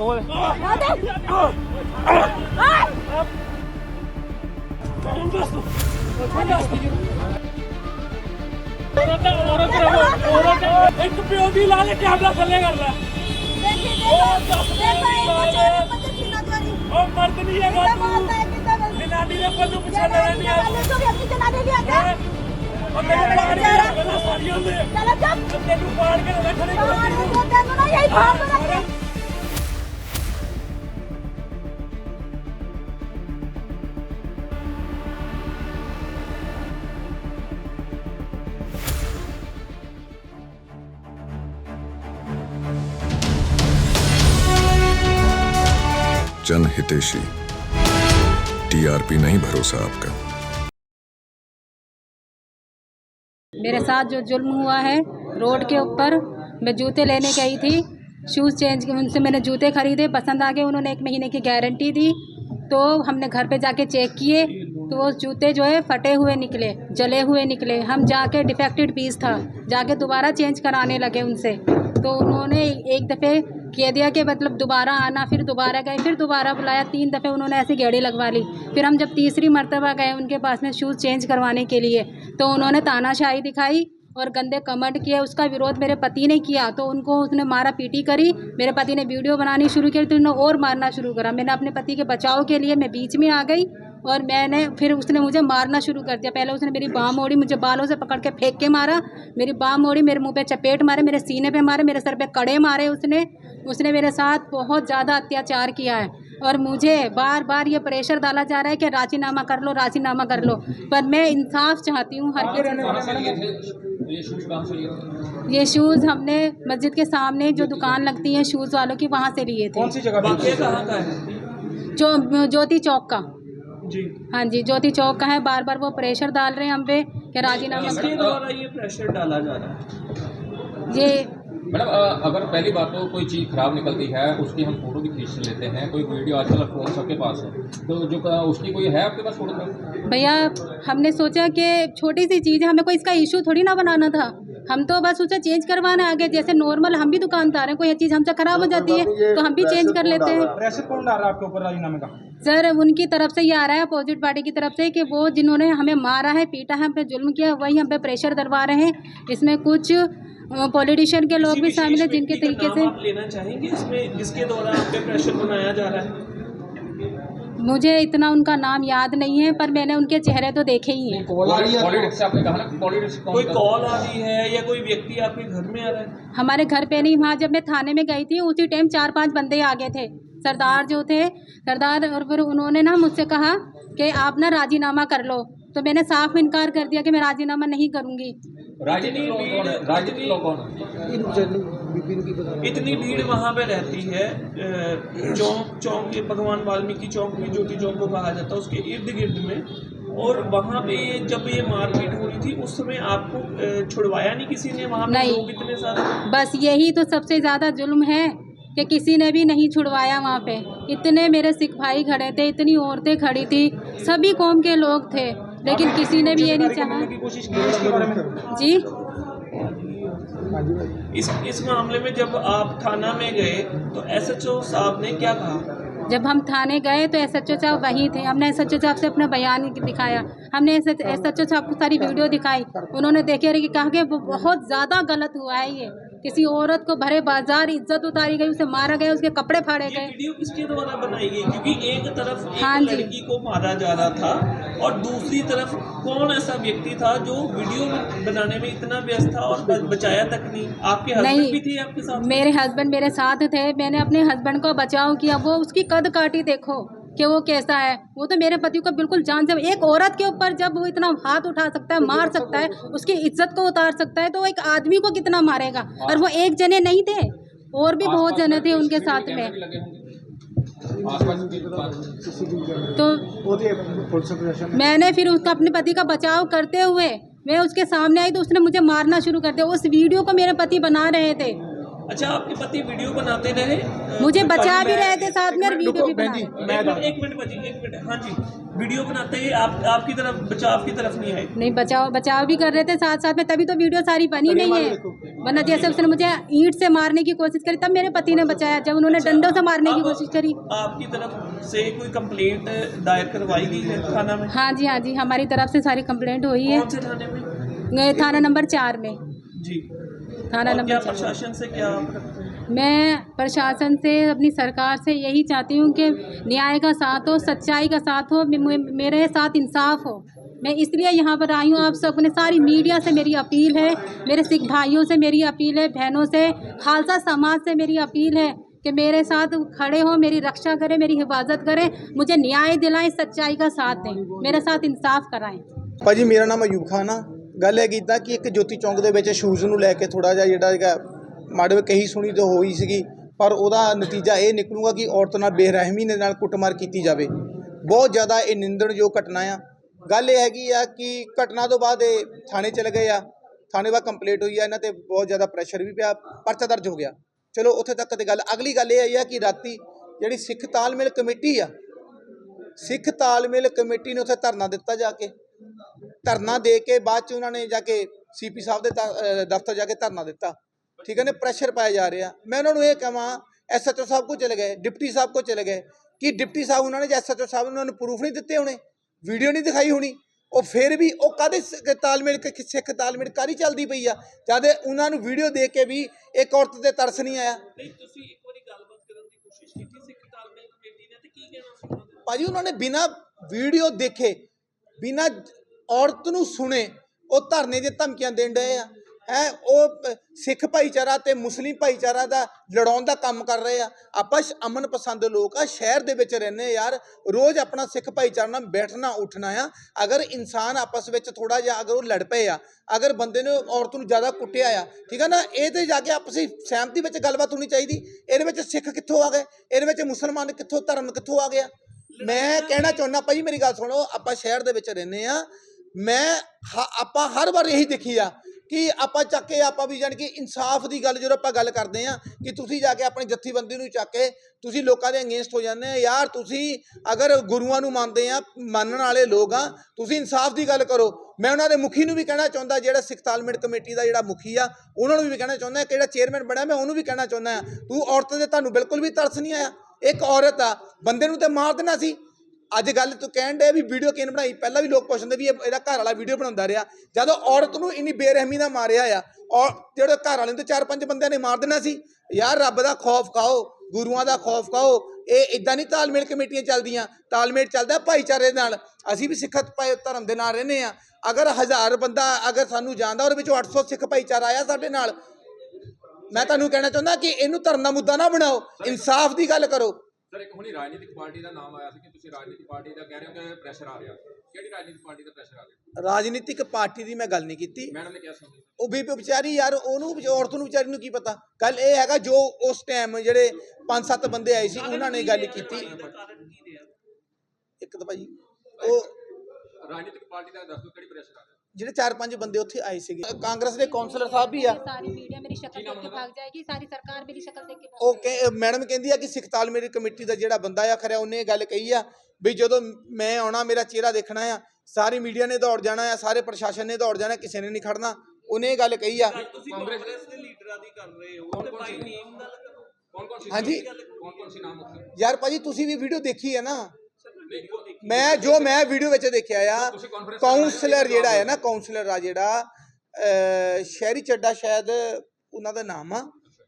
ਹੋਰ ਔਰਤ ਔਰਤ ਰਹੋ ਔਰਤ ਇੱਕ ਪਿਓ ਦੀ ਲਾ ਲੈ ਕੈਮਰਾ ਥੱਲੇ ਕਰ ਲੈ ਉਹ ਮਰਦ ਨਹੀਂ ਹੈਗਾ ਤੂੰ ਜਨਾਨੀ ਦੇ ਪੱਲੂ ਪਿੱਛੇ ਲੜਨ ਆ ਉਹ ਤੈਨੂੰ ਪਾੜ ਕੇ ਰੱਖਣਾ ਸਾਰੀਆਂ ਦੇ ਤੈਨੂੰ जन हितेशी। टीआरपी नहीं भरोसा आपका। मेरे साथ जो जुल्म हुआ है, रोड के ऊपर, मैं जूते लेने गई थी शूज़ चेंज उनसे मैंने जूते खरीदे, पसंद आ गए, उन्होंने एक महीने की गारंटी दी तो हमने घर पे जाके चेक किए तो वो जूते जो है फटे हुए निकले, जले हुए निकले। हम जाके डिफेक्टेड पीस था, जाके दोबारा चेंज कराने लगे उनसे। तो उन्होंने एक दफ़े कह दिया कि मतलब दोबारा आना, फिर दोबारा गए, फिर दोबारा बुलाया। तीन दफ़े उन्होंने ऐसी गेड़ी लगवा ली। फिर हम जब तीसरी मरतबा गए उनके पास में शूज़ चेंज करवाने के लिए तो उन्होंने तानाशाही दिखाई और गंदे कमेंट किए। उसका विरोध मेरे पति ने किया तो उनको उसने मारा, पीटी करी। मेरे पति ने वीडियो बनानी शुरू की तो उन्होंने और मारना शुरू करा। मैंने अपने पति के बचाव के लिए मैं बीच में आ गई और मैंने, फिर उसने मुझे मारना शुरू कर दिया। पहले उसने मेरी बाँ मोड़ी मुझे बालों से पकड़ के फेंक के मारा। मेरी बाह मोड़ी मेरे मुँह पे चपेट मारे, मेरे सीने पे मारे, मेरे सर पे कड़े मारे उसने। उसने मेरे साथ बहुत ज़्यादा अत्याचार किया है और मुझे बार बार ये प्रेशर डाला जा रहा है कि राजीनामा कर लो राजीनामा कर लो। पर मैं इंसाफ चाहती हूँ हर किसी ये शूज़ हमने मस्जिद के सामने जो दुकान लगती है शूज़ वालों की वहाँ से लिए थे। कौन सी जगह वाकया कहाँ का जो ज्योति चौक का। जी। हाँ जी ज्योति चौक का है। बार बार वो प्रेशर डाल रहे हैं हम पे कि राजीनामा ये प्रेशर डाला जा रहा है। ये मैडम अगर पहली बात तो कोई चीज़ खराब निकलती है उसकी हम फ़ोटो भी खींच लेते हैं कोई वीडियो आजकल फ़ोन सबके पास है तो जो उसकी कोई है आपके पास फ़ोटो भैया हमने सोचा कि छोटी सी चीज़ है हमें कोई इसका इशू थोड़ी ना बनाना था। हम तो बस सोचा चेंज करवाना आगे जैसे नॉर्मल हम भी दुकानदार हैं कोई चीज़ हमसे ख़राब हो जाती है तो हम भी चेंज कर लेते हैं। प्रेशर कौन डाल रहा है आपके ऊपर राजीनामे का? सर उनकी तरफ़ से ये आ रहा है अपोजिट पार्टी की तरफ़ से कि वो जिन्होंने हमें मारा है पीटा है हम पे जुल्म किया वही हम पे प्रेशर डलवा रहे हैं। इसमें कुछ पॉलिटिशियन के लोग भी शामिल हैं जिनके तरीके से आप लेना चाहेंगे? इसमें जिसके द्वारा आप पे प्रेशर बनाया जा रहा है? मुझे इतना उनका नाम याद नहीं है पर मैंने उनके चेहरे तो देखे ही हैं। कोई कॉल आ रही है या कोई व्यक्ति आपके घर में आ रहा है? हमारे घर पे नहीं वहाँ जब मैं थाने में गई थी उसी टाइम चार पाँच बंदे आ गए थे सरदार जो थे सरदार और फिर उन्होंने ना मुझसे कहा कि आप ना राजीनामा कर लो। तो मैंने साफ़ इनकार कर दिया कि मैं राजीनामा नहीं करूँगी। राजनीतिक लोग इतनी भीड़ वहाँ पे रहती है चौक चौक ये भगवान वाल्मीकि चौक में ज्योति चौक को कहा जाता है उसके इर्द गिर्द में। और वहाँ पे जब ये मारपीट हो रही थी उस समय आपको छुड़वाया नहीं किसी ने? वहाँ पे नहीं। लोग इतने सारे बस यही तो सबसे ज़्यादा जुल्म है कि किसी ने भी नहीं छुड़वाया वहाँ पे। इतने मेरे सिख भाई खड़े थे इतनी औरतें खड़ी थी सभी कौम के लोग थे। लेकिन किसी ने भी ये नहीं चाहा। की कोशिश की इसके बारे में? जी। इस इस मामले में जब आप थाना में गए तो एसएचओ साहब ने क्या कहा? जब हम थाने गए तो एस एच ओ साहब वहीं थे। हमने एस एच ओ साहब से अपना बयान दिखाया। हमने एस एच ओ साहब को सारी वीडियो दिखाई। उन्होंने देखे रही कहा कि वो बहुत ज़्यादा गलत हुआ है ये। किसी औरत को भरे बाज़ार इज़्ज़त उतारी गई उसे मारा गया उसके कपड़े फाड़े गए। वीडियो किसके द्वारा बनाई गई? क्योंकि एक तरफ़ एक हाँ जी। लड़की को मारा जा रहा था और दूसरी तरफ़ कौन ऐसा व्यक्ति था जो वीडियो बनाने में इतना व्यस्त था और बचाया तक नहीं? आपके हस्बैंड नहीं। भी थे आपके साथ? मेरे हस्बैंड मेरे साथ थे। मैंने अपने हस्बैंड को बचाव किया। वो उसकी कद काटी देखो। कि वो कैसा है? वो तो मेरे पति को बिल्कुल जान से एक औरत के ऊपर जब वो इतना हाथ उठा सकता है मार सकता है उसकी इज़्ज़त को उतार सकता है तो वो एक आदमी को कितना मारेगा? और वो एक जने नहीं थे। और भी बहुत जने थे उनके साथ में। तो मैंने फिर उसका अपने पति का बचाव करते हुए मैं उसके सामने आई तो उसने मुझे मारना शुरू कर दिया। उस वीडियो को मेरे पति बना रहे थे। अच्छा आपके पति वीडियो बनाते रहे? मुझे बचा भी रहे थे साथ में और वीडियो भी बना एक मिनट बची एक मिनट हाँ जी वीडियो बनाते ही आप आपकी तरफ़ बचाव की तरफ़ नहीं आए नहीं बचाव बचाव भी कर रहे थे साथ साथ में तभी तो वीडियो सारी बनी नहीं है। वरना जैसे उसने मुझे ईंट से मारने की कोशिश करी तब मेरे पति ने बचाया जब उन्होंने डंडों से मारने की कोशिश करी। आपकी तरफ़ से कोई कंप्लेंट दायर करवाई गई है थाना में? हाँ जी हाँ जी हमारी तरफ़ से सारी कंप्लेंट हुई है। थाने में? थाना नंबर चार में। जी। थाना नंबर प्रशासन से क्या मैं प्रशासन से अपनी सरकार से यही चाहती हूँ कि न्याय का साथ हो सच्चाई का साथ हो मेरे साथ इंसाफ हो। मैं इसलिए यहाँ पर आई हूँ आप सबने सारी मीडिया से मेरी अपील है मेरे सिख भाइयों से मेरी अपील है बहनों से खालसा समाज से मेरी अपील है कि मेरे साथ खड़े हो मेरी रक्षा करें मेरी हिफाजत करें मुझे न्याय दिलाएँ सच्चाई का साथ दें मेरे साथ इंसाफ कराएँ। पाजी मेरा नाम अयूब खाना ਗੱਲ ਇਹ ਕੀਤਾ ਕਿ ਇੱਕ ਜੋਤੀ ਚੌਂਕ ਦੇ ਵਿੱਚ ਸ਼ੂਜ਼ ਨੂੰ ਲੈ ਕੇ ਥੋੜਾ ਜਿਹਾ ਜਿਹੜਾ ਹੈਗਾ ਮਾੜੇ ਕਹੀ ਸੁਣੀ ਤਾਂ ਹੋਈ ਸੀਗੀ, ਪਰ ਉਹਦਾ ਨਤੀਜਾ ਇਹ ਨਿਕਲੂਗਾ ਕਿ ਔਰਤ ਨਾਲ ਬੇਰਹਿਮੀ ਦੇ ਨਾਲ ਕੁੱਟਮਾਰ ਕੀਤੀ ਜਾਵੇ। ਬਹੁਤ ਜ਼ਿਆਦਾ ਇਹ ਨਿੰਦਣਯੋਗ ਘਟਨਾ ਆ। ਗੱਲ ਇਹ ਹੈਗੀ ਆ ਕਿ ਘਟਨਾ ਤੋਂ ਬਾਅਦ ਇਹ ਥਾਣੇ ਚਲੇ ਗਏ ਆ। ਥਾਣੇ ਬਾਅਦ ਕੰਪਲੀਟ ਹੋਈ ਆ, ਇਹਨਾਂ ਤੇ ਬਹੁਤ ਜ਼ਿਆਦਾ ਪ੍ਰੈਸ਼ਰ ਵੀ ਪਿਆ, ਪਰਚਾ ਦਰਜ ਹੋ ਗਿਆ। ਚਲੋ, ਉੱਥੇ ਤੱਕ ਤੇ ਗੱਲ, ਅਗਲੀ ਗੱਲ ਇਹ ਆਈ ਆ ਕਿ ਰਾਤੀ ਜਿਹੜੀ ਸਿੱਖ ਤਾਲਮੇਲ ਕਮੇਟੀ ਆ, ਸਿੱਖ ਤਾਲਮੇਲ ਕਮੇਟੀ ਨੇ ਉੱਥੇ ਧਰਨਾ ਦਿੱਤਾ ਜਾ ਕੇ। ਧਰਨਾ ਦੇ ਕੇ ਬਾਅਦ ਚ ਉਹਨਾਂ ਨੇ ਜਾ ਕੇ ਸੀਪੀ ਸਾਹਿਬ ਦੇ ਦਫ਼ਤਰ ਜਾ ਕੇ ਧਰਨਾ ਦਿੱਤਾ। ਠੀਕ ਹੈ ਨੇ? ਪ੍ਰੈਸ਼ਰ ਪਾਇਆ ਜਾ ਰਿਹਾ। ਮੈਂ ਉਹਨਾਂ ਨੂੰ ਇਹ ਕਹਾਂ ਐਸਐਚਓ ਸਾਹਿਬ ਕੋ ਚਲੇ ਗਏ ਡਿਪਟੀ ਸਾਹਿਬ ਕੋ ਚਲੇ ਗਏ ਕਿ ਡਿਪਟੀ ਸਾਹਿਬ ਉਹਨਾਂ ਨੇ ਐਸਐਚਓ ਸਾਹਿਬ ਨੇ ਉਹਨਾਂ ਨੂੰ ਪ੍ਰੂਫ ਨਹੀਂ ਦਿੱਤੇ ਹੋਣੇ ਵੀਡੀਓ ਨਹੀਂ ਦਿਖਾਈ ਹੋਣੀ ਉਹ ਫਿਰ ਵੀ ਉਹ ਕਾਦੇ ਤਾਲਮੇਲ ਕਿ ਸਿੱਖ ਤਾਲਮੇਲ ਕਾਰੀ ਚੱਲਦੀ ਪਈ ਆ ਜਦ ਉਹਨਾਂ ਨੂੰ ਵੀਡੀਓ ਦੇਖ ਕੇ ਵੀ ਇੱਕ ਔਰਤ ਤੇ ਤਰਸ ਨਹੀਂ ਆਇਆ। ਨਹੀਂ ਤੁਸੀਂ ਇੱਕ ਵਾਰੀ ਗੱਲਬਾਤ ਕਰਨ ਦੀ ਕੋਸ਼ਿਸ਼ ਕੀਤੀ ਸਿੱਖ ਤਾਲਮੇਲ ਕਮੇਟੀ ਨੇ ਤੇ ਕੀ ਕਹਿਣਾ ਸੀ ਉਹਨਾਂ ਦਾ? ਭਾਜੀ ਉਹਨਾਂ ਨੇ ਬਿਨਾ ਵੀਡੀਓ ਦੇਖੇ ਬਿਨਾਂ ਔਰਤ ਨੂੰ ਸੁਣੇ ਉਹ ਧਰਨੇ ਦੀਆਂ ਧਮਕੀਆਂ ਦੇਣ ਡਏ ਆ। ਹੈ, ਉਹ ਸਿੱਖ ਭਾਈਚਾਰਾ ਤੇ ਮੁਸਲਿਮ ਭਾਈਚਾਰਾ ਦਾ ਲੜਾਉਣ ਦਾ ਕੰਮ ਕਰ ਰਹੇ ਆ। ਆਪਾਂ ਸ਼- ਅਮਨ ਪਸੰਦ ਲੋਕ ਆ, ਸ਼ਹਿਰ ਦੇ ਵਿੱਚ ਰਹਿੰਦੇ ਆ ਯਾਰ। ਰੋਜ਼ ਆਪਣਾ ਸਿੱਖ ਭਾਈਚਾਰਾ ਨਾਲ ਬੈਠਣਾ, ਉੱਠਣਾ ਆ। ਅਗਰ ਇਨਸਾਨ ਆਪਸ ਵਿੱਚ ਥੋੜਾ ਜਿਹਾ ਅਗਰ ਉਹ ਲੜ ਪਏ ਆ, ਅਗਰ ਬੰਦੇ ਨੇ ਔਰਤ ਨੂੰ ਜ਼ਿਆਦਾ ਕੁੱਟਿਆ ਆ, ਠੀਕ ਆ ਨਾ, ਇਹ ਤੇ ਜਾ ਕੇ ਆਪਸੀ ਸਹਿਮਤੀ ਵਿੱਚ ਗੱਲਬਾਤ ਹੋਣੀ ਚਾਹੀਦੀ। ਇਹਦੇ ਵਿੱਚ ਸਿੱਖ ਕਿੱਥੋਂ ਆ ਗਏ? ਇਹਦੇ ਵਿੱਚ ਮੁਸਲਮਾਨ ਕਿੱਥੋਂ, ਧਰਮ ਕਿੱਥੋਂ ਆ ਗਿਆ? ਮੈਂ ਕਹਿਣਾ ਚਾਹੁੰਦਾ ਭਾਈ, ਮੇਰੀ ਗੱਲ ਸੁਣੋ, ਆਪਾਂ ਸ਼ਹਿਰ ਦੇ ਵਿੱਚ ਰਹਿੰਦੇ ਆ ਮੈਂ ਹ- ਆਪਾਂ ਹਰ ਵਾਰ ਇਹੀ ਦੇਖੀ ਆ ਕਿ ਆਪਾਂ ਚੱਕ ਕੇ ਆਪਾਂ ਵੀ ਜਾਣ ਕਿ ਇਨਸਾਫ ਦੀ ਗੱਲ ਜਦੋਂ ਆਪਾਂ ਗੱਲ ਕਰਦੇ ਆ ਕਿ ਤੁਸੀਂ ਜਾ ਕੇ ਆਪਣੀ ਜੱਥੀਬੰਦੀ ਨੂੰ ਚੱਕ ਕੇ ਤੁਸੀਂ ਲੋਕਾਂ ਦੇ ਅਗੇਂਸਟ ਹੋ ਜਾਂਦੇ ਆ। ਯਾਰ, ਤੁਸੀਂ ਅਗਰ ਗੁਰੂਆਂ ਨੂੰ ਮੰਨਦੇ ਆ, ਮੰਨਣ ਵਾਲੇ ਲੋਕ ਆ, ਤੁਸੀਂ ਇਨਸਾਫ ਦੀ ਗੱਲ ਕਰੋ। ਮੈਂ ਉਹਨਾਂ ਦੇ ਮੁਖੀ ਨੂੰ ਵੀ ਕਹਿਣਾ ਚਾਹੁੰਦਾ, ਜਿਹੜਾ ਸਿੱਖ ਤਾਲਮੇਲ ਕਮੇਟੀ ਦਾ ਜਿਹੜਾ ਮੁਖੀ ਆ, ਉਹਨਾਂ ਨੂੰ ਵੀ ਕਹਿਣਾ ਚਾਹੁੰਦਾ ਕਿ ਜਿਹੜਾ ਚੇਅਰਮੈਨ ਬਣਿਆ, ਮੈਂ ਉਹਨੂੰ ਵੀ ਕਹਿਣਾ ਚਾਹੁੰਦਾ ਆ। ਤੂੰ ਔਰਤ ਦੇ ਤੁਹਾਨੂੰ ਬਿਲਕੁਲ ਵੀ ਤਰਸ ਨਹੀਂ ਆਇਆ। ਇੱਕ ਔਰਤ ਆ, ਬੰਦੇ ਨੂੰ ਤੇ ਮਾਰ ਦੇਣਾ ਸੀ। ਅੱਜ ਗੱਲ ਤੂੰ ਕਹਿਣ ਦੇ ਵੀ ਵੀਡੀਓ ਕਿਨ ਬਣਾਈ? ਪਹਿਲਾਂ ਵੀ ਲੋਕ ਪੁੱਛਦੇ ਵੀ ਇਹਦਾ ਘਰ ਵਾਲਾ ਵੀਡੀਓ ਬਣਾਉਂਦਾ ਰਿਹਾ। ਜਦੋਂ ਔਰਤ ਨੂੰ ਇੰਨੀ ਬੇਰਹਿਮੀ ਨਾਲ ਮਾਰਿਆ ਆ, ਔਰ ਜਿਹੜੇ ਘਰ ਵਾਲੇ ਨੂੰ ਤੇ ਚਾਰ ਪੰਜ ਬੰਦਿਆਂ ਨੇ ਮਾਰ ਦੇਣਾ ਸੀ, ਯਾਰ ਰੱਬ ਦਾ ਖੌਫ ਖਾਓ, ਗੁਰੂਆਂ ਦਾ ਖੌਫ ਖਾਓ, ਇਹ ਇਦਾਂ ਨਹੀਂ ਤਾਲਮੇਲ ਕਮੇਟੀਆਂ ਚੱਲਦੀਆਂ। ਤਾਲਮੇਲ ਚੱਲਦਾ ਭਾਈਚਾਰੇ ਨਾਲ। ਅਸੀਂ ਵੀ ਸਿੱਖ ਭਾਈ ਧਰਮ ਦੇ ਨਾਲ ਰਹਿੰਦੇ ਆ ਅਗਰ ਹਜ਼ਾਰ ਬੰਦਾ ਅਗਰ ਸਾਨੂੰ ਜਾਣਦਾ, ਉਹਦੇ ਵਿੱਚੋਂ 800 ਸਿੱਖ ਭਾਈਚਾਰਾ ਆਇਆ ਸਾਡੇ ਨਾਲ ਮੈਂ ਤੁਹਾਨੂੰ ਕਹਿਣਾ ਚਾਹੁੰਦਾ ਕਿ ਇਹਨੂੰ ਧਰਮ ਦਾ ਮੁੱਦਾ ਨਾ ਬਣਾਓ ਇਨਸਾਫ ਦੀ ਗੱਲ ਕਰੋ। ਸਰ ਇੱਕ ਹੁਣੀ ਰਾਜਨੀਤਿਕ ਪਾਰਟੀ ਦਾ ਨਾਮ ਆਇਆ ਸੀ ਕਿ ਤੁਸੀਂ ਰਾਜਨੀਤਿਕ ਪਾਰਟੀ ਦਾ ਕਹਿ ਰਹੇ ਹੋ ਕਿ ਪ੍ਰੈਸ਼ਰ ਆ ਰਿਹਾ। ਕਿਹੜੀ ਰਾਜਨੀਤਿਕ ਪਾਰਟੀ ਦਾ ਪ੍ਰੈਸ਼ਰ ਆ ਰਿਹਾ? ਰਾਜਨੀਤਿਕ ਪਾਰਟੀ ਦੀ ਮੈਂ ਗੱਲ ਨਹੀਂ ਕੀਤੀ। ਮੈਡਮ ਨੇ ਕਿਹਾ ਸੀ ਉਹ ਵੀ ਵਿਚਾਰੀ ਯਾਰ ਉਹਨੂੰ ਔਰਤ ਨੂੰ ਵਿਚਾਰੀ ਨੂੰ ਕੀ ਪਤਾ? ਗੱਲ ਇਹ ਹੈਗਾ ਜੋ ਉਸ ਟਾਈਮ ਜਿਹੜੇ ਪੰਜ ਸੱਤ ਬੰਦੇ ਆਏ ਸੀ ਉਹਨਾਂ ਨੇ ਗੱਲ ਕੀਤੀ। ਇੱਕ ਤਾਂ ਭਾਈ ਉਹ ਰਾਜਨੀਤਿਕ ਪਾਰਟੀ ਦਾ ਦੱਸ ਕਿਹੜੀ ਪ੍ਰੈਸ਼ਰ ਆ ਜਿਹੜੇ ਚਾਰ ਪੰਜ ਬੰਦੇ ਉੱਥੇ ਆਏ ਸੀਗੇ। ਕਾਂਗਰਸ ਦੇ ਕਾਉਂਸਲਰ ਸਾਹਿਬ ਵੀ ਆ। ਸਾਰੀ ਮੈਡਮ ਕਹਿੰਦੀ ਆ ਕਿ ਸਿੱਖ ਤਾਲਮੇਰੀ ਕਮੇਟੀ ਦਾ ਜਿਹੜਾ ਬੰਦਾ ਆ ਖਰਿਆ ਉਹਨੇ ਇਹ ਗੱਲ ਕਹੀ ਆ ਵੀ ਜਦੋਂ ਮੈਂ ਆਉਣਾ ਮੇਰਾ ਚਿਹਰਾ ਦੇਖਣਾ ਆ ਸਾਰੀ ਮੀਡੀਆ ਨੇ ਦੌੜ ਜਾਣਾ ਆ ਸਾਰੇ ਪ੍ਰਸ਼ਾਸਨ ਨੇ ਦੌੜ ਜਾਣਾ ਕਿਸੇ ਨੇ ਨਹੀਂ ਖੜਨਾ ਉਹਨੇ ਇਹ ਗੱਲ ਕਹੀ ਆ। ਹਾਂਜੀ। ਯਾਰ ਭਾਜੀ ਤੁਸੀਂ ਵੀ ਵੀਡੀਓ ਦੇਖੀ ਹੈ ਨਾ। ਮੈਂ ਜੋ ਮੈਂ ਵੀਡੀਓ ਵਿੱਚ ਦੇਖਿਆ ਆ ਤੁਸੀਂ ਕਾਉਂਸਲਰ ਜਿਹੜਾ ਹੈ ਨਾ ਕਾਉਂਸਲਰ ਆ ਜਿਹੜਾ ਸ਼ਹਿਰੀ ਚੱਡਾ ਸ਼ਾਇਦ ਉਹਨਾਂ ਦਾ ਨਾਮ ਆ,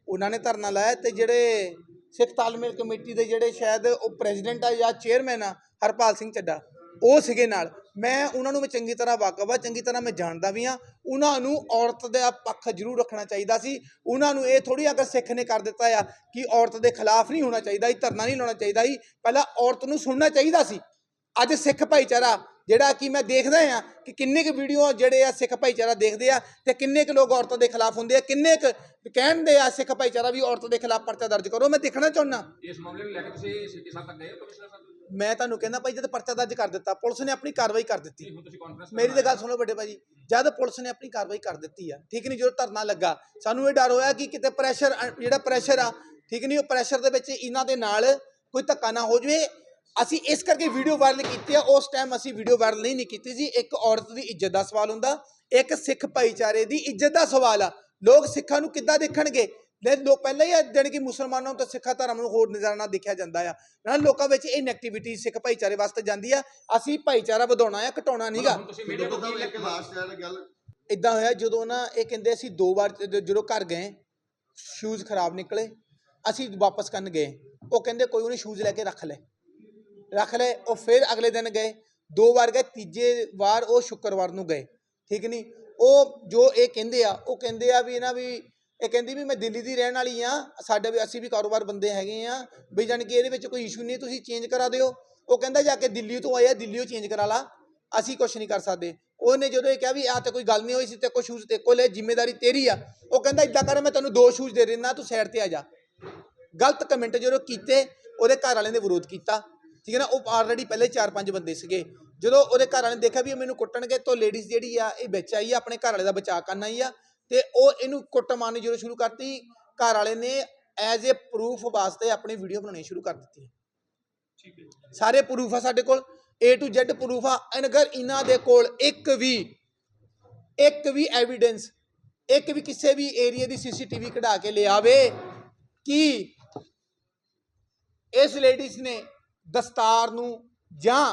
ਉਹਨਾਂ ਨੇ ਧਰਨਾ ਲਾਇਆ ਤੇ ਜਿਹੜੇ ਸਿੱਖ ਤਾਲਮੇਲ ਕਮੇਟੀ ਦੇ ਜਿਹੜੇ ਸ਼ਾਇਦ ਉਹ ਪ੍ਰੈਜ਼ੀਡੈਂਟ ਆ ਜਾਂ ਚੇਅਰਮੈਨ ਆ ਹਰਪਾਲ ਸਿੰਘ ਚੱਡਾ, ਉਹ ਸੀਗੇ ਨਾਲ। ਮੈਂ ਉਹਨਾਂ ਨੂੰ ਮੈਂ ਚੰਗੀ ਤਰ੍ਹਾਂ ਵਾਕਫ ਆ, ਚੰਗੀ ਤਰ੍ਹਾਂ ਮੈਂ ਜਾਣਦਾ ਵੀ ਆ ਉਹਨਾਂ ਨੂੰ ਔਰਤ ਦਾ ਪੱਖ ਜ਼ਰੂਰ ਰੱਖਣਾ ਚਾਹੀਦਾ ਸੀ। ਉਹਨਾਂ ਨੂੰ ਇਹ ਥੋੜੀ ਅਗਰ ਸਿੱਖ ਨੇ ਕਰ ਦਿੱਤਾ ਆ ਕਿ ਔਰਤ ਦੇ ਖਿਲਾਫ ਨਹੀਂ ਹੋਣਾ ਚਾਹੀਦਾ ਸੀ ਧਰਨਾ ਨਹੀਂ ਲਾਉਣਾ ਚਾਹੀਦਾ ਸੀ ਪਹਿਲਾਂ ਔਰਤ ਨੂੰ ਸੁਣਨਾ ਚਾਹੀਦਾ ਸੀ। ਅੱਜ ਸਿੱਖ ਭਾਈਚਾਰਾ ਜਿਹੜਾ ਕਿ ਮੈਂ ਦੇਖਦਾ ਆ ਕਿ ਕਿੰਨੇ ਕੁ ਵੀਡੀਓ ਜਿਹੜੇ ਆ ਸਿੱਖ ਭਾਈਚਾਰਾ ਦੇਖਦੇ ਆ ਤੇ ਕਿੰਨੇ ਕੁ ਲੋਕ ਔਰਤਾਂ ਦੇ ਖਿਲਾਫ ਹੁੰਦੇ ਆ, ਕਿੰਨੇ ਕੁ ਕਹਿੰਦੇ ਆ ਸਿੱਖ ਭਾਈਚਾਰਾ ਵੀ ਔਰਤਾਂ ਦੇ ਖਿਲਾਫ ਪਰਚਾ ਦਰਜ ਕਰੋ, ਮੈਂ ਦੇਖਣਾ ਚਾਹੁੰਦਾ। ਇਸ ਮਾਮਲੇ ਨੂੰ ਲੈ ਕੇ ਤੁਸੀਂ ਸਿਟੀ ਸਾਹਿਬ ਤੱਕ ਗਏ ਹੋ ਕਮਿਸ਼ਨਰ ਸਾਹਿਬ ਮੈਂ ਤੁਹਾਨੂੰ ਕਹਿੰਦਾ ਭਾਈ ਜਦ ਪਰਚਾ ਦਰਜ ਕਰ ਦਿੱਤਾ ਪੁਲਿਸ ਨੇ ਆਪਣੀ ਕਾਰਵਾਈ ਕਰ ਦਿੱਤੀ। ਮੇਰੀ ਤਾਂ ਗੱਲ ਸੁਣੋ ਵੱਡੇ ਭਾਜੀ ਜਦ ਪੁਲਿਸ ਨੇ ਆਪਣੀ ਕਾਰਵਾਈ ਕਰ ਦਿੱਤੀ ਆ ਠੀਕ ਨਹੀਂ ਜਦੋਂ ਧਰਨਾ ਲੱਗਾ ਸਾਨੂੰ ਇਹ ਡਰ ਹੋਇਆ ਕਿ ਕਿਤੇ ਪ੍ਰੈਸ਼ਰ ਜਿਹੜਾ ਪ੍ਰੈਸ਼ਰ ਆ ਠੀਕ ਨਹੀਂ ਉਹ ਪ੍ਰੈਸ਼ਰ ਦੇ ਵਿੱਚ ਇਹਨਾਂ ਦੇ ਨਾਲ ਕੋਈ ਧੱਕਾ ਨਾ ਹੋ ਜਵੇ। ਅਸੀਂ ਇਸ ਕਰਕੇ ਵੀਡੀਓ ਵਾਇਰਲ ਕੀਤੀ ਆ ਉਸ ਟਾਈਮ ਅਸੀਂ ਵੀਡੀਓ ਵਾਇਰਲ ਨਹੀਂ ਨਹੀਂ ਕੀਤੀ ਸੀ ਇੱਕ ਔਰਤ ਦੀ ਇੱਜ਼ਤ ਦਾ ਸਵਾਲ ਹੁੰਦਾ ਇੱਕ ਸਿੱਖ ਭਾਈਚਾਰੇ ਦੀ ਇੱਜ਼ਤ ਦਾ ਸਵਾਲ ਆ। ਲੋਕ ਸਿੱਖਾਂ ਨੂੰ ਕਿੱਦਾਂ ਦੇਖਣਗੇ? ਲੈ ਲੋਕ ਪਹਿਲਾਂ ਹੀ ਜਾਣੀ ਕਿ ਮੁਸਲਮਾਨਾਂ ਨੂੰ ਤਾਂ ਸਿੱਖਾਂ ਧਰਮ ਨੂੰ ਹੋਰ ਨਜ਼ਰ ਨਾਲ ਦੇਖਿਆ ਜਾਂਦਾ ਆ। ਨਾਲ ਲੋਕਾਂ ਵਿੱਚ ਇਹ ਨੈਗੇਟਿਵਿਟੀ ਸਿੱਖ ਭਾਈਚਾਰੇ ਵਾਸਤੇ ਜਾਂਦੀ ਆ। ਅਸੀਂ ਭਾਈਚਾਰਾ ਵਧਾਉਣਾ ਆ ਘਟਾਉਣਾ ਨਹੀਂਗਾ ਇਦਾਂ ਹੋਇਆ ਜਦੋਂ ਨਾ ਇਹ ਕਹਿੰਦੇ ਅਸੀਂ ਦੋ ਵਾਰ ਜਦ- ਜਦੋਂ ਘਰ ਗਏ ਸ਼ੂਜ਼ ਖਰਾਬ ਨਿਕਲੇ ਅਸੀਂ ਵਾਪਸ ਕਰਨ ਗਏ। ਉਹ ਕਹਿੰਦੇ ਕੋਈ ਉਹਨੇ ਸ਼ੂਜ਼ ਲੈ ਕੇ ਰੱਖ ਲੈ। ਰੱਖ ਲੈ ਉਹ ਫਿਰ ਅਗਲੇ ਦਿਨ ਗਏ। ਦੋ ਵਾਰ ਗਏ ਤੀਜੇ ਵਾਰ ਉਹ ਸ਼ੁੱਕਰਵਾਰ ਨੂੰ ਗਏ। ਠੀਕ ਨਹੀਂ ਉਹ ਜੋ ਇਹ ਕਹਿੰਦੇ ਆ ਉਹ ਕਹਿੰਦੇ ਆ ਵੀ ਇਹਨਾਂ ਵੀ ਇਹ ਕਹਿੰਦੀ ਵੀ ਮੈਂ ਦਿੱਲੀ ਦੀ ਰਹਿਣ ਵਾਲੀ ਆ ਸਾਡੇ ਵੀ ਅਸੀਂ ਵੀ ਕਾਰੋਬਾਰ ਬੰਦੇ ਹੈਗੇ ਆ ਵੀ ਜਾਣੀ ਕਿ ਇਹਦੇ ਵਿੱਚ ਕੋਈ ਇਸ਼ੂ ਨਹੀਂ, ਤੁਸੀਂ ਚੇਂਜ ਕਰਾ ਦਿਓ। ਉਹ ਕਹਿੰਦਾ ਜਾ ਕੇ ਦਿੱਲੀ ਤੋਂ ਆਇਆ, ਦਿੱਲੀੋਂ ਚੇਂਜ ਕਰਾ ਲਾ, ਅਸੀਂ ਕੁਝ ਨਹੀਂ ਕਰ ਸਕਦੇ। ਉਹਨੇ ਜਦੋਂ ਇਹ ਕਿਹਾ ਵੀ ਆ ਤੇ ਕੋਈ ਗੱਲ ਨਹੀਂ ਹੋਈ ਸੀ ਤੇ ਕੋਈ ਸ਼ੂਜ਼ ਤੇ ਕੋਲ ਜ਼ਿੰਮੇਵਾਰੀ ਤੇਰੀ ਆ। ਉਹ ਕਹਿੰਦਾ ਇਦਾਂ ਕਰ, ਮੈਂ ਤੈਨੂੰ ਦੋ ਸ਼ੂਜ਼ ਦੇ ਦਿੰਦਾ, ਤੂੰ ਸਾਈਡ ਤੇ ਆ ਜਾ। ਗਲਤ ਕਮੈਂਟ ਜਦੋਂ ਕੀਤੇ, ਉਹਦੇ ਘਰ ਵਾਲਿਆਂ ਨੇ ਵਿਰੋਧ ਕੀਤਾ। ਠੀਕ ਹੈ ਨਾ, ਉਹ ਆਲਰੇਡੀ ਪਹਿਲੇ 4-5 ਬੰਦੇ ਸੀਗੇ। ਜਦੋਂ ਉਹਦੇ ਘਰ ਵਾਲੇ ਨੇ ਦੇਖਿਆ ਵੀ ਮੈਨੂੰ ਕੁੱਟਣਗੇ, ਤਾਂ ਲੇਡੀਜ਼ ਜਿਹੜੀ ਆ, ਇਹ ਵਿੱਚ ਆਈ ਆ, ਆਪਣੇ ਘਰ ਵਾਲੇ ਦਾ ਬਚਾਅ ਕਰਨ ਆਈ ਆ। ਤੇ ਉਹ ਇਹਨੂੰ ਕੁੱਟ ਮਾਰਨੀ ਜਦੋਂ ਸ਼ੁਰੂ ਕਰਤੀ ਘਰ ਵਾਲੇ ਨੇ ਐਜ਼ ਅ ਪ੍ਰੂਫ ਵਾਸਤੇ ਆਪਣੀ ਵੀਡੀਓ ਬਣਾਉਣੀ ਸ਼ੁਰੂ ਕਰ ਦਿੱਤੀ ਠੀਕ ਹੈ। ਸਾਰੇ ਪ੍ਰੂਫ ਆ ਸਾਡੇ ਕੋਲ A to Z ਪ੍ਰੂਫ ਆ ਅਗਰ ਇਹਨਾਂ ਦੇ ਕੋਲ ਇੱਕ ਵੀ ਇੱਕ ਵੀ ਐਵੀਡੈਂਸ ਇੱਕ ਵੀ ਕਿਸੇ ਵੀ ਏਰੀਆ ਦੀ ਸੀਸੀਟੀਵੀ ਕਢਾ ਕੇ ਲਿਆਵੇ ਕਿ ਇਸ ਲੇਡੀਜ਼ ਨੇ ਦਸਤਾਰ ਨੂੰ ਜਾਂ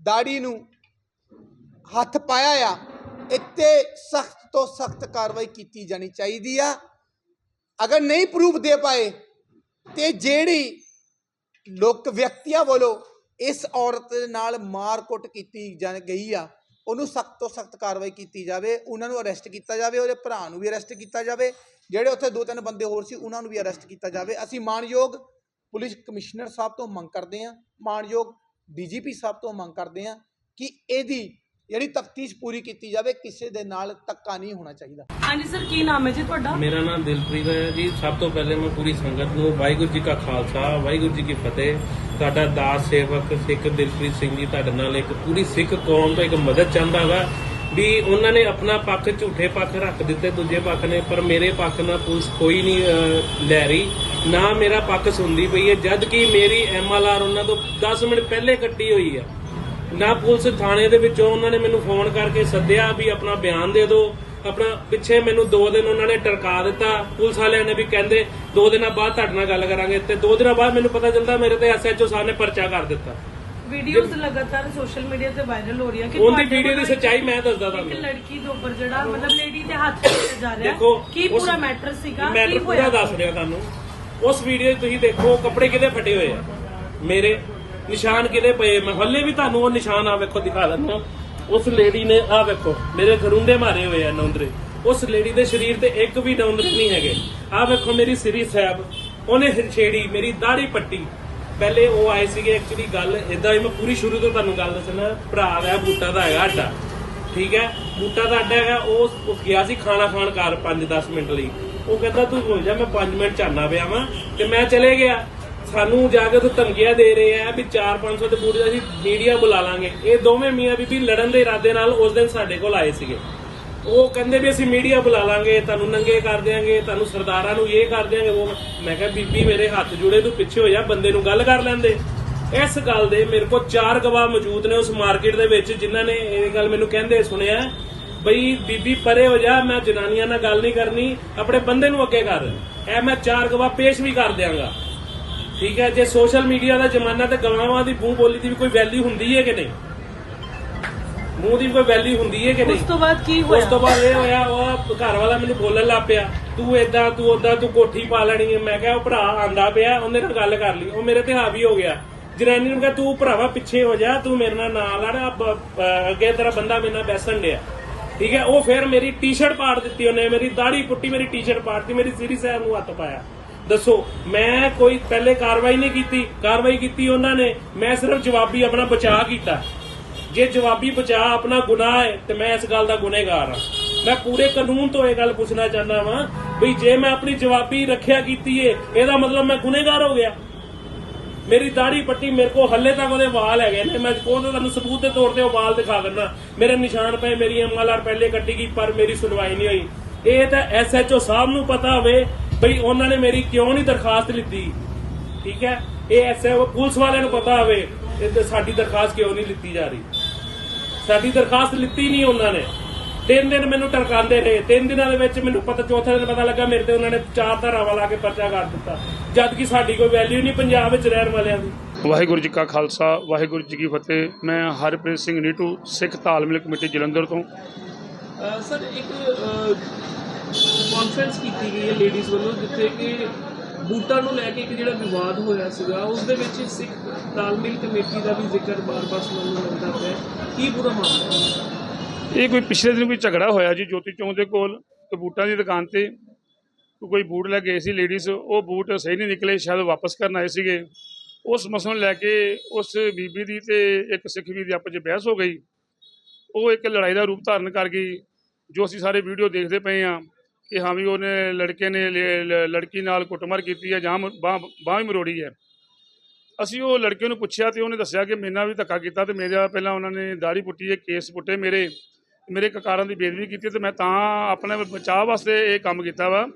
ਦਾੜੀ ਨੂੰ ਹੱਥ ਪਾਇਆ ਆ ਇੱਥੇ ਸਖਤ ਤੋਂ ਸਖਤ ਕਾਰਵਾਈ ਕੀਤੀ ਜਾਣੀ ਚਾਹੀਦੀ ਆ। ਅਗਰ ਨਹੀਂ ਪ੍ਰੂਫ ਦੇ ਪਾਏ, ਤੇ ਜਿਹੜੀ ਲੋਕ ਵਿਅਕਤੀਆਂ ਵੱਲੋਂ ਇਸ ਔਰਤ ਦੇ ਨਾਲ ਮਾਰਕੁੱਟ ਕੀਤੀ ਜਾ ਗਈ ਆ, ਉਹਨੂੰ ਸਖਤ ਤੋਂ ਸਖਤ ਕਾਰਵਾਈ ਕੀਤੀ ਜਾਵੇ, ਉਹਨਾਂ ਨੂੰ ਅਰੈਸਟ ਕੀਤਾ ਜਾਵੇ, ਉਹਦੇ ਭਰਾ ਨੂੰ ਵੀ ਅਰੈਸਟ ਕੀਤਾ ਜਾਵੇ, ਜਿਹੜੇ ਉੱਥੇ ਦੋ ਤਿੰਨ ਬੰਦੇ ਹੋਰ ਸੀ, ਉਹਨਾਂ ਨੂੰ ਵੀ ਅਰੈਸਟ ਕੀਤਾ ਜਾਵੇ। ਅਸੀਂ ਮਾਨਯੋਗ ਪੁਲਿਸ ਕਮਿਸ਼ਨਰ ਸਾਹਿਬ ਤੋਂ ਮੰਗ ਕਰਦੇ ਹਾਂ, ਮਾਨਯੋਗ ਡੀਜੀਪੀ ਸਾਹਿਬ ਤੋਂ ਮੰਗ ਕਰਦੇ ਹਾਂ ਕਿ ਇਹਦੀ ਜਿਹੜੀ ਤਫਤੀਸ਼ ਪੂਰੀ ਕੀਤੀ ਜਾਵੇ ਕਿਸੇ ਦੇ ਨਾਲ ਧੱਕਾ ਨਹੀਂ ਹੋਣਾ ਚਾਹੀਦਾ। ਹਾਂਜੀ ਸਰ ਕੀ ਨਾਮ ਹੈ ਜੀ ਤੁਹਾਡਾ? ਮੇਰਾ ਨਾਮ ਦਿਲਪ੍ਰੀਤ ਹੈ ਜੀ। ਸਭ ਤੋਂ ਪਹਿਲੇ ਮੈਂ ਪੂਰੀ ਸੰਗਤ ਨੂੰ ਵਾਹਿਗੁਰੂ ਜੀ ਕਾ ਖਾਲਸਾ ਵਾਹਿਗੁਰੂ ਜੀ ਕੀ ਫਤਿਹ। ਤੁਹਾਡਾ ਦਾਸ ਸੇਵਕ ਸਿੱਖ ਦਿਲਪ੍ਰੀਤ ਸਿੰਘ ਜੀ ਤੁਹਾਡੇ ਨਾਲ ਇੱਕ ਪੂਰੀ ਸਿੱਖ ਕੌਮ ਤੋਂ ਇੱਕ ਮਦਦ ਚਾਹੁੰਦਾ ਵਾ ਵੀ ਉਹਨਾਂ ਨੇ ਆਪਣਾ ਪੱਖ ਝੂਠੇ ਪੱਖ ਰੱਖ ਦਿੱਤੇ ਦੂਜੇ ਪੱਖ ਨੇ ਪਰ ਮੇਰੇ ਪੱਖ ਨਾਲ ਪੁਲਿਸ ਕੋਈ ਨਹੀਂ ਲੈ ਰਹੀ। ਨਾ ਮੇਰਾ ਪੱਖ ਸੁਣਦੀ ਪਈ ਹੈ ਜਦ ਕਿ ਮੇਰੀ ਐਮਐਲਆਰ ਉਹਨਾਂ ਤੋਂ 10 ਮਿੰਟ ਪਹਿਲੇ ਕੱਟੀ ਹੋਈ ਹੈ। ਨਾ ਪੁਲਿਸ ਥਾਣੇ ਦੇ ਵਿੱਚੋਂ ਉਹਨਾਂ ਨੇ ਮੈਨੂੰ ਫੋਨ ਕਰਕੇ ਸੱਦਿਆ ਵੀ ਆਪਣਾ ਬਿਆਨ ਦੇ ਦਿਓ। ਆਪਣਾ ਪਿੱਛੇ ਮੈਨੂੰ ਦੋ ਦਿਨ ਉਹਨਾਂ ਨੇ ਟਰਕਾ ਦਿੱਤਾ। ਪੁਲਿਸ ਵਾਲਿਆਂ ਨੇ ਵੀ ਕਹਿੰਦੇ ਦੋ ਦਿਨਾਂ ਬਾਅਦ ਤੁਹਾਡੇ ਨਾਲ ਗੱਲ ਕਰਾਂਗੇ ਤੇ ਦੋ ਦਿਨਾਂ ਬਾਅਦ ਮੈਨੂੰ ਪਤਾ ਚੱਲਦਾ ਮੇਰੇ ਤੇ ਐਸਐਚਓ ਸਾਹਿਬ ਨੇ ਪਰਚਾ ਕਰ ਦਿੱਤਾ। ਵੀਡੀਓਜ਼ ਲਗਾਤਾਰ ਸੋਸ਼ਲ ਮੀਡੀਆ ਤੇ ਵਾਇਰਲ ਹੋ ਰਹੀਆਂ ਕਿ ਉਹਦੀ ਵੀਡੀਓ ਦੀ ਸੱਚਾਈ ਮੈਂ ਦੱਸਦਾ ਇੱਕ ਤੁਹਾਨੂੰ। ਲੜਕੀ ਦੇ ਉੱਪਰ ਜਿਹੜਾ ਮਤਲਬ ਲੇਡੀ ਦੇ ਹੱਥ ਕੀਤਾ ਜਾ ਰਿਹਾ। ਕੀ ਪੂਰਾ ਮੈਟਰ ਸੀਗਾ? ਕੀ ਪੂਰਾ ਹੋਇਆ? ਦੱਸ ਰਿਹਾ ਤੁਹਾਨੂੰ। ਉਸ ਵੀਡੀਓ 'ਚ ਤੁਸੀਂ ਦੇਖੋ ਕੱਪੜੇ ਕਿਹਦੇ ਫਟੇ ਹੋਏ ਆ? ਮੇਰੇ ਨਿਸ਼ਾਨ ਕਿਹਦੇ ਪਏ ਮੈਂ ਹੱਲੇ ਵੀ ਤੁਹਾਨੂੰ ਉਹ ਨਿਸ਼ਾਨ ਆ ਵੇਖੋ ਦਿਖਾ ਦਿੰਦਾ ਉਸ ਲੇਡੀ ਨੇ ਆ ਵੇਖੋ, ਮੇਰੇ ਗਰੁੰਡੇ ਮਾਰੇ ਹੋਏ ਆ ਨੌਂਦਰੇ। ਉਸ ਲੇਡੀ ਦੇ ਸਰੀਰ ਤੇ ਇੱਕ ਵੀ ਨੌਂਦਰੇ ਨਹੀਂ ਹੈਗੇ। ਆ ਵੇਖੋ ਮੇਰੀ ਸ੍ਰੀ ਸਾਹਿਬ, ਉਹਨੇ ਛੇੜੀ, ਮੇਰੀ ਦਾੜੀ ਪੱਟੀ। ਪਹਿਲੇ ਉਹ ਆਏ ਸੀਗੇ ਐਕਚੁਅਲੀ ਗੱਲ ਇਦਾਂ ਹੀ, ਮੈਂ ਪੂਰੀ ਸ਼ੁਰੂ ਤੋਂ ਤੁਹਾਨੂੰ ਗੱਲ ਦੱਸਣਾ, ਭਰਾ ਦਾ ਬੂਟਾ ਦਾ ਹੈਗਾ ਅੱਡਾ। ਠੀਕ ਹੈ? ਬੂਟਾ ਦਾ ਅੱਡਾ ਹੈਗਾ, ਉਹ ਉਹ ਗਿਆ ਸੀ ਖਾਣਾ ਖਾਣ ਘਰ 5-10 ਮਿੰਟ ਲਈ। ਉਹ ਕਹਿੰਦਾ, ਤੂੰ ਹੋ ਜਾ, ਮੈਂ 5 ਮਿੰਟ ਚਾਹਨਾ ਪਿਆ ਵਾਂ ਤੇ ਮੈਂ ਚਲੇ ਗਿਆ। ਸਾਨੂੰ ਜਾ ਕੇ ਉਹ ਧਮਕੀਆਂ ਦੇ ਰਹੇ ਆ ਵੀ 4-500 ਤੇ ਬੂਟੇ ਦਾ ਅਸੀਂ ਮੀਡੀਆ ਬੁਲਾ ਲਾਂਗੇ। ਇਹ ਦੋਵੇਂ ਮੀਆਂ ਬੀਬੀ ਲੜਨ ਦੇ ਇਰਾਦੇ ਨਾਲ ਉਸ ਦਿਨ ਸਾਡੇ ਕੋਲ ਆਏ ਸੀਗੇ। ਉਹ ਕਹਿੰਦੇ ਵੀ ਅਸੀਂ ਮੀਡੀਆ ਬੁਲਾ ਲਾਂਗੇ, ਤੁਹਾਨੂੰ ਨੰਗੇ ਕਰ ਦਿਆਂਗੇ, ਤੁਹਾਨੂੰ ਸਰਦਾਰਾਂ ਨੂੰ ਇਹ ਕਰ ਦਿਆਂਗੇ, ਉਹ ਮੈਂ ਕਿਹਾ, ਬੀਬੀ ਮੇਰੇ ਹੱਥ ਜੁੜੇ, ਤੂੰ ਪਿੱਛੇ ਹੋ ਜਾ, ਬੰਦੇ ਨੂੰ ਗੱਲ ਕਰ ਲੈਂਦੇ। ਇਸ ਗੱਲ ਦੇ ਮੇਰੇ ਕੋਲ ਚਾਰ ਗਵਾਹ ਮੌਜੂਦ ਨੇ ਉਸ ਮਾਰਕੀਟ ਦੇ ਵਿੱਚ, ਜਿਨ੍ਹਾਂ ਨੇ ਇਹ ਗੱਲ ਮੈਨੂੰ ਕਹਿੰਦੇ ਸੁਣਿਆ, ਬਈ ਬੀਬੀ ਪਰੇ ਹੋ ਜਾ, ਮੈਂ ਜਨਾਨੀਆਂ ਨਾਲ ਗੱਲ ਨਹੀਂ ਕਰਨੀ, ਆਪਣੇ ਬੰਦੇ ਨੂੰ ਅੱਗੇ ਕਰ। ਇਹ ਮੈਂ ਚਾਰ ਗਵਾਹ ਪੇਸ਼ ਵੀ ਕਰ ਦਿਆਂਗਾ। ਠੀਕ ਹੈ ਜੇ ਸੋਸ਼ਲ ਮੀਡੀਆ ਦਾ ਜ਼ਮਾਨਾ ਤੇ ਗਵਾਹਾਂ ਦੀ ਮੂੰਹ ਬੋਲੀ ਦੀ ਵੀ ਕੋਈ ਵੈਲਿਊ ਹੁੰਦੀ ਹੈ ਕਿ ਨਹੀਂ? ਮੂੰਹ ਦੀ ਕੋਈ ਵੈਲਿਊ ਹੁੰਦੀ ਹੈ ਕਿ ਨਹੀਂ? ਉਸ ਤੋਂ ਬਾਅਦ ਕੀ ਉਸ ਹੋਇਆ ਤੋਂ ਬਾਅਦ ਇਹ ਹੋਇਆ ਉਹ ਘਰ ਵਾਲਾ ਮੈਨੂੰ ਬੋਲਣ ਲੱਗ ਪਿਆ ਤੂੰ ਏਦਾਂ ਤੂੰ ਓਦਾਂ ਤੂੰ ਕੋਠੀ ਪਾ ਲੈਣੀ ਹੈ। ਮੈਂ ਕਿਹਾ ਉਹ ਭਰਾ ਆਂਦਾ ਪਿਆ ਉਹਨੇ ਨਾਲ ਗੱਲ ਕਰ ਲਈ ਉਹ ਮੇਰੇ ਤੇ ਹਾਵੀ ਹੋ ਗਿਆ। ਜਨਾਨੀ ਨੂੰ ਕਿਹਾ ਤੂੰ ਭਰਾਵਾ ਪਿੱਛੇ ਹੋ ਜਾ ਤੂੰ ਮੇਰੇ ਨਾਲ ਨਾ ਲੜ ਅੱਗੇ ਤੇਰਾ ਬੰਦਾ ਮੇਰੇ ਨਾਲ ਬੈਸਣ ਡਿਆ। ਠੀਕ ਹੈ ਉਹ ਫਿਰ ਮੇਰੀ ਟੀ-ਸ਼ਰਟ ਪਾੜ ਦਿੱਤੀ ਉਹਨੇ ਮੇਰੀ ਦਾੜੀ ਪੁੱਟੀ ਮੇਰੀ ਟੀ-ਸ਼ਰਟ ਪਾੜਤੀ ਮੇਰੀ ਸਿਰੀ ਸਾਹਿਬ ਨੂੰ ਹੱਥ ਪਾਇਆ। ਦੱਸੋ, ਮੈਂ ਕੋਈ ਪਹਿਲੇ ਕਾਰਵਾਈ ਨਹੀਂ ਕੀਤੀ, ਕਾਰਵਾਈ ਕੀਤੀ ਉਹਨਾਂ ਨੇ, ਮੈਂ ਸਿਰਫ ਜਵਾਬੀ ਆਪਣਾ ਬਚਾਅ ਕੀਤਾ। ਜੇ ਜਵਾਬੀ ਬਚਾਅ ਆਪਣਾ ਗੁਨਾਹ ਹੈ, ਤੇ ਮੈਂ ਇਸ ਗੱਲ ਦਾ ਗੁਨੇਗਾਰ ਹਾਂ। ਮੈਂ ਪੂਰੇ ਕਾਨੂੰਨ ਤੋਂ ਇਹ ਗੱਲ ਪੁੱਛਣਾ ਚਾਹੁੰਦਾ ਵਾਂ, ਵੀ ਜੇ ਮੈਂ ਆਪਣੀ ਜਵਾਬੀ ਰੱਖਿਆ ਕੀਤੀ ਏ, ਇਹਦਾ ਮਤਲਬ ਮੈਂ ਗੁਨੇਗਾਰ ਹੋ ਗਿਆ। ਮੇਰੀ ਦਾੜੀ ਪੱਟੀ ਮੇਰੇ ਕੋਲ ਹੱਲੇ ਤੱਕ ਉਹਦੇ ਵਾਲ ਹੈਗੇ ਨੇ, ਮੈਂ ਉਹਦੇ ਤੁਹਾਨੂੰ ਸਬੂਤ ਦੇ ਤੌਰ ਤੇ ਉਹ ਵਾਲ ਦਿਖਾ ਦਿੰਦਾ। ਮੇਰੇ ਨਿਸ਼ਾਨ ਪਏ, ਮੇਰੀ ਐਮਐਲਆਰ ਪਹਿਲੇ ਕੱਟੀ ਗਈ, ਪਰ ਮੇਰੀ ਸੁਣਵਾਈ ਨਹੀਂ ਹੋਈ। ਇਹ ਤਾਂ ਐਸਐਚਓ ਸਾਹਿਬ ਨੂੰ ਪਤਾ ਹੋਵੇ ਬਈ ਉਹਨਾਂ ਨੇ ਮੇਰੀ ਕਿਉਂ ਨਹੀਂ ਦਰਖਾਸਤ ਲਿੱਤੀ? ਠੀਕ ਹੈ? ਇਹ ਐਸਐ ਪੁਲਿਸ ਵਾਲਿਆਂ ਨੂੰ ਪਤਾ ਹੋਵੇ ਇਹ ਸਾਡੀ ਦਰਖਾਸਤ ਕਿਉਂ ਨਹੀਂ ਲਿੱਤੀ ਜਾ ਰਹੀ? ਸਾਡੀ ਦਰਖਾਸਤ ਲਿੱਤੀ ਨਹੀਂ ਉਹਨਾਂ ਨੇ। ਤਿੰਨ ਦਿਨ ਮੈਨੂੰ ਟਰਕਾਉਂਦੇ ਰਹੇ। ਤਿੰਨ ਦਿਨਾਂ ਦੇ ਵਿੱਚ ਮੈਨੂੰ ਪਤਾ ਚੌਥੇ ਦਿਨ ਪਤਾ ਲੱਗਾ ਮੇਰੇ ਤੇ ਉਹਨਾਂ ਨੇ ਚਾਰ ਧਾਰਾਵਾਂ ਲਾ ਕੇ ਪਰਚਾ ਕਰ ਦਿੱਤਾ। ਜਦ ਕਿ ਸਾਡੀ ਕੋਈ ਵੈਲਿਊ ਨਹੀਂ ਪੰਜਾਬ ਵਿੱਚ ਰਹਿਣ ਵਾਲਿਆਂ ਦੀ। ਵਾਹਿਗੁਰੂ ਜੀ ਕਾ ਖਾਲਸਾ ਵਾਹਿਗੁਰੂ ਜੀ ਕੀ ਫਤਿਹ। ਮੈਂ ਹਰਪ੍ਰੀਤ ਸਿੰਘ ਨੀਟੂ ਸਿੱਖ ਤਾਲਮੇਲ ਕਮੇਟੀ ਜਲੰਧਰ ਤੋਂ। ਸਰ ਇੱਕ ਕਾਨਫਰੰਸ ਕੀਤੀ ਗਈ ਹੈ ਲੇਡੀਜ਼ ਵੱਲੋਂ, ਜਿੱਥੇ ਕਿ ਬੂਟਾਂ ਨੂੰ ਲੈ ਕੇ ਇੱਕ ਜਿਹੜਾ ਵਿਵਾਦ ਹੋਇਆ ਸੀਗਾ, ਉਸ ਦੇ ਵਿੱਚ ਸਿੱਖ ਤਾਲਮੇਲ ਕਮੇਟੀ ਦਾ ਵੀ ਜ਼ਿਕਰ ਬਾਰ-ਬਾਰ ਸੁਣਨ ਨੂੰ ਮਿਲਦਾ ਪਿਆ ਕੀ ਪੂਰਾ ਮਾਮਲਾ ਹੈ? ਇਹ ਕੋਈ ਪਿਛਲੇ ਦਿਨ ਕੋਈ ਝਗੜਾ ਹੋਇਆ ਜੀ ਜੋਤੀ ਚੌਂਕ ਦੇ ਕੋਲ, ਤੇ ਬੂਟਾਂ ਦੀ ਦੁਕਾਨ ਤੇ ਕੋਈ ਬੂਟ ਲੈ ਕੇ ਗਏ ਸੀ ਲੇਡੀਜ਼ ਉਹ ਬੂਟ ਸਹੀ ਨਹੀਂ ਨਿਕਲੇ, ਸ਼ਾਇਦ ਵਾਪਸ ਕਰਨ ਆਏ ਸੀਗੇ। ਉਸ ਮਸਲੇ ਨੂੰ ਲੈ ਕੇ ਉਸ ਬੀਬੀ ਦੀ ਤੇ ਇੱਕ ਸਿੱਖ ਵੀਰ ਦੀ ਆਪਸ ਵਿੱਚ ਬਹਿਸ ਹੋ ਗਈ। ਉਹ ਇੱਕ ਲੜਾਈ ਦਾ ਰੂਪ ਧਾਰਨ ਕਰ ਗਈ, ਜੋ ਅਸੀਂ ਸਾਰੇ ਵੀਡੀਓ ਦੇਖਦੇ ਪਏ ਹਾਂ। ਕਿ ਹਾਂ ਵੀ ਉਹਨੇ ਲੜਕੇ ਨੇ ਲ- ਲ- ਲੜਕੀ ਨਾਲ ਕੁੱਟਮਾਰ ਕੀਤੀ ਹੈ, ਜਾਂ ਬਾਹ ਬਾਹ ਵੀ ਮਰੋੜੀ ਹੈ। ਅਸੀਂ ਉਹ ਲੜਕੇ ਨੂੰ ਪੁੱਛਿਆ ਤੇ ਉਹਨੇ ਦੱਸਿਆ ਕਿ ਮੇਰੇ ਨਾਲ ਵੀ ਧੱਕਾ ਕੀਤਾ ਤੇ ਮੇਰਾ ਪਹਿਲਾਂ ਉਹਨਾਂ ਨੇ ਦਾੜੀ ਪੁੱਟੀ ਹੈ, ਕੇਸ ਪੁੱਟੇ, ਮੇਰੇ ਮੇਰੇ ਕਕਾਰਾਂ ਦੀ ਬੇਦਬੀ ਕੀਤੀ ਤੇ ਮੈਂ ਤਾਂ ਆਪਣੇ ਬਚਾਅ ਵਾਸਤੇ ਇਹ ਕੰਮ ਕੀਤਾ ਵਾ।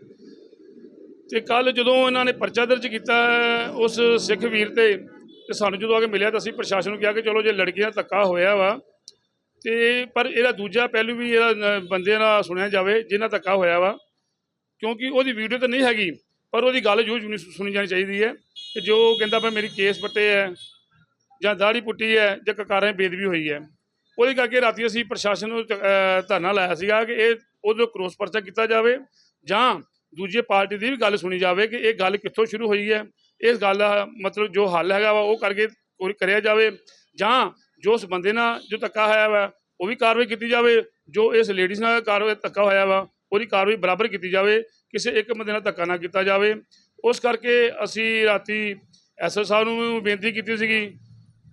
ਤੇ ਕੱਲ ਜਦੋਂ ਇਹਨਾਂ ਨੇ ਪਰਚਾ ਦਰਜ ਕੀਤਾ ਉਸ ਸਿੱਖ ਵੀਰ ਤੇ ਤੇ ਸਾਨੂੰ ਜਦੋਂ ਆ ਕੇ ਮਿਲਿਆ ਤਾਂ ਅਸੀਂ ਪ੍ਰਸ਼ਾਸਨ ਨੂੰ ਕਿਹਾ ਕਿ ਚਲੋ ਜੇ ਲੜਕੀ ਨਾਲ ਧੱਕਾ ਹੋਇਆ ਵਾ ਤੇ ਪਰ ਇਹਦਾ ਦੂਜਾ ਪਹਿਲੂ ਵੀ ਇਹਦਾ ਨ- ਬੰਦੇ ਨਾਲ ਸੁਣਿਆ ਜਾਵੇ ਜਿਹਨਾਂ ਧੱਕਾ ਹੋਇਆ ਵਾ, ਕਿਉਂਕਿ ਉਹਦੀ ਵੀਡੀਓ ਤਾਂ ਨਹੀਂ ਹੈਗੀ, ਪਰ ਉਹਦੀ ਗੱਲ ਜ਼ਰੂਰ ਸੁਣੀ ਸੁਣੀ ਜਾਣੀ ਚਾਹੀਦੀ ਹੈ। ਕਿ ਜੋ ਕਹਿੰਦਾ ਪਿਆ ਮੇਰੀ ਕੇਸ ਪੱਟੇ ਹੈ, ਜਾਂ ਦਾੜੀ ਪੁੱਟੀ ਹੈ, ਜਾਂ ਕਕਾਰਾਂ ਬੇਦਬੀ ਹੋਈ ਹੈ, ਉਹਦੇ ਕਰਕੇ ਰਾਤੀ ਅਸੀਂ ਪ੍ਰਸ਼ਾਸਨ ਨੂੰ ਧਰਨਾ ਲਾਇਆ ਸੀਗਾ ਕਿ ਇਹ ਉਹਦੇ ਕਰੋਸ ਪਰਚਾ ਕੀਤਾ ਜਾਵੇ, ਜਾਂ ਦੂਜੇ ਪਾਰਟੀ ਦੀ ਵੀ ਗੱਲ ਸੁਣੀ ਜਾਵੇ ਕਿ ਇਹ ਗੱਲ ਕਿੱਥੋਂ ਸ਼ੁਰੂ ਹੋਈ ਹੈ। ਇਸ ਗੱਲ ਦਾ ਮਤਲਬ ਜੋ ਹੱਲ ਹੈਗਾ ਵਾ, ਉਹ ਕਰਕੇ ਕਰਿਆ ਜਾਵੇ, ਜਾਂ ਜੋ ਉਸ ਬੰਦੇ ਨਾਲ ਜੋ ਧੱਕਾ ਹੋਇਆ ਵਾ, ਉਹ ਵੀ ਕਾਰਵਾਈ ਕੀਤੀ ਜਾਵੇ, ਜੋ ਇਸ ਲੇਡੀਜ਼ ਨਾਲ ਕਾਰਵਾਈ ਧੱਕਾ ਹੋਇਆ ਵਾ, ਉਹਦੀ ਕਾਰਵਾਈ ਬਰਾਬਰ ਕੀਤੀ ਜਾਵੇ, ਕਿਸੇ ਇੱਕ ਬੰਦੇ ਨਾਲ ਧੱਕਾ ਨਾ ਕੀਤਾ ਜਾਵੇ। ਉਸ ਕਰਕੇ ਅਸੀਂ ਰਾਤੀ ਐਸਓ ਸਾਹਿਬ ਨੂੰ ਬੇਨਤੀ ਕੀਤੀ ਸੀਗੀ,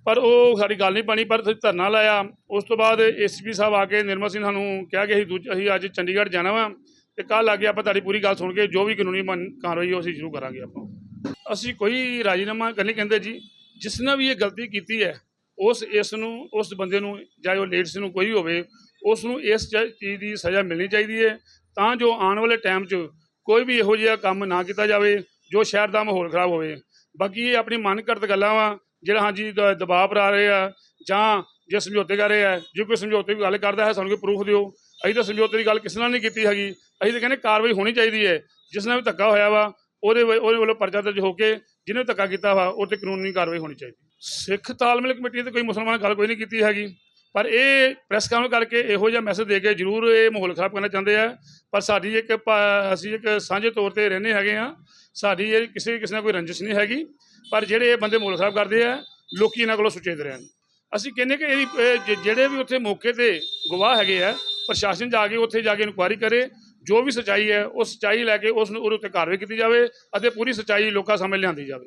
ਪਰ ਉਹ ਸਾਡੀ ਗੱਲ ਨਹੀਂ ਬਣੀ, ਪਰ ਅਸੀਂ ਧਰਨਾ ਲਾਇਆ। ਉਸ ਤੋਂ ਬਾਅਦ ਐਸਪੀ ਸਾਹਿਬ ਆ ਕੇ ਨਿਰਮਲ ਸਿੰਘ ਸਾਨੂੰ ਕਿਹਾ ਕਿ ਅਸੀਂ ਦੂਜਾ ਅਸੀਂ ਅੱਜ ਚੰਡੀਗੜ੍ਹ ਜਾਣਾ ਵਾ, ਤੇ ਕੱਲ ਆ ਕੇ ਆਪਾਂ ਤੁਹਾਡੀ ਪੂਰੀ ਗੱਲ ਸੁਣ ਕੇ ਜੋ ਵੀ ਕਾਨੂੰਨੀ ਮਨ- ਕਾਰਵਾਈ ਹੋ ਅਸੀਂ ਸ਼ੁਰੂ ਕਰਾਂਗੇ ਆਪਾਂ। ਅਸੀਂ ਕੋਈ ਰਾਜੀਨਾਮਾ ਕਰਨੀ ਕਹਿੰਦੇ ਜੀ, ਜਿਸ ਨੇ ਵੀ ਇਹ ਗਲਤੀ ਕੀਤੀ ਹੈ ਉਸ, ਇਸ ਨੂੰ, ਉਸ ਬੰਦੇ ਨੂੰ ਜਾਂ ਉਹ ਲੇਡੀਸ ਨੂੰ ਕੋਈ ਹੋਵੇ, ਉਸ ਨੂੰ ਇਸ ਚੀਜ਼ ਦੀ ਸਜ਼ਾ ਮਿਲਣੀ ਚਾਹੀਦੀ ਹੈ ਤਾਂ ਜੋ ਆਉਣ ਵਾਲੇ ਟਾਈਮ 'ਚ ਕੋਈ ਵੀ ਇਹੋ ਜਿਹਾ ਕੰਮ ਨਾ ਕੀਤਾ ਜਾਵੇ, ਜੋ ਸ਼ਹਿਰ ਦਾ ਮਾਹੌਲ ਖਰਾਬ ਹੋਵੇ। ਬਾਕੀ ਇਹ ਆਪਣੀ ਮਨ ਘੜਤ ਗੱਲਾਂ ਵਾ, ਜਿਹੜਾ ਹਾਂਜੀ ਦ- ਦਬਾਅ ਬਣਾ ਰਹੇ ਆ, ਜਾਂ ਜੇ ਸਮਝੌਤੇ ਕਰ ਰਹੇ ਆ, ਜੇ ਕੋਈ ਸਮਝੌਤੇ ਦੀ ਗੱਲ ਕਰਦਾ ਹੈ, ਸਾਨੂੰ ਕੋਈ ਪ੍ਰੂਫ ਦਿਓ। ਅਸੀਂ ਤਾਂ ਸਮਝੌਤੇ ਦੀ ਗੱਲ ਕਿਸੇ ਨਾਲ ਨਹੀਂ ਕੀਤੀ ਹੈਗੀ। ਅਸੀਂ ਤਾਂ ਕਹਿੰਦੇ ਕਾਰਵਾਈ ਹੋਣੀ ਚਾਹੀਦੀ ਹੈ ਜਿਸ ਨਾਲ ਵੀ ਧੱਕਾ ਹੋਇਆ ਵਾ, ਉਹਦੇ ਵ- ਉਹਦੇ ਵੱਲੋਂ ਪਰਚਾ ਦਰਜ ਹੋ ਕੇ, ਜਿਹਨੇ ਧੱਕਾ ਕੀਤਾ ਵਾ ਉਹ ਤੇ ਕਾਨੂੰਨੀ ਕਾਰਵਾਈ ਹੋਣੀ ਚਾਹੀਦੀ। ਸਿੱਖ ਤਾਲਮੇਲ ਕਮੇਟੀ ਤੇ ਕੋਈ ਮੁਸਲਮਾਨ ਗੱਲ ਕੋਈ ਨਹੀਂ ਕੀਤੀ ਹੈਗੀ। ਪਰ ਇਹ ਪ੍ਰੈਸ ਕਾਨਫਰੰਸ ਕਰਕੇ ਇਹੋ ਜਿਹਾ ਮੈਸੇਜ ਦੇ ਕੇ ਜ਼ਰੂਰ ਇਹ ਮਾਹੌਲ ਖਰਾਬ ਕਰਨਾ ਚਾਹੁੰਦੇ ਆ। ਪਰ ਸਾਡੀ ਇੱਕ ਪ- ਅਸੀਂ ਇੱਕ ਸਾਂਝੇ ਤੌਰ ਤੇ ਰਹਿੰਦੇ ਹੈਗੇ ਆ। ਸਾਡੀ ਇਹ ਕਿਸੇ ਕਿਸੇ ਨਾਲ ਕੋਈ ਰੰਜਿਸ਼ ਨਹੀਂ ਹੈਗੀ। ਪਰ ਜਿਹੜੇ ਇਹ ਬੰਦੇ ਮਾਹੌਲ ਖਰਾਬ ਕਰਦੇ ਆ, ਲੋਕੀ ਇਹਨਾਂ ਕੋਲੋਂ ਸੁਚੇਤ ਰਹਿਣ। ਅਸੀਂ ਕਹਿੰਦੇ ਕਿ ਇਹਦੀ ਇਹ ਜਿਹੜੇ ਵੀ ਉੱਥੇ ਮੌਕੇ ਤੇ ਗਵਾਹ ਹੈਗੇ ਆ, ਪ੍ਰਸ਼ਾਸਨ ਜਾ ਕੇ ਉੱਥੇ ਜਾ ਕੇ ਇਨਕੁਆਇਰੀ ਕਰੇ। ਜੋ ਵੀ ਸਚਾਈ ਹੈ, ਉਹ ਸਚਾਈ ਲੈ ਕੇ ਉਸ ਨੂੰ, ਉਹਦੇ ਉੱਤੇ ਕਾਰਵਾਈ ਕੀਤੀ ਜਾਵੇ ਅਤੇ ਪੂਰੀ ਸਚਾਈ ਲੋਕਾਂ ਸਾਹਮਣੇ ਲਿਆਂਦੀ ਜਾਵੇ।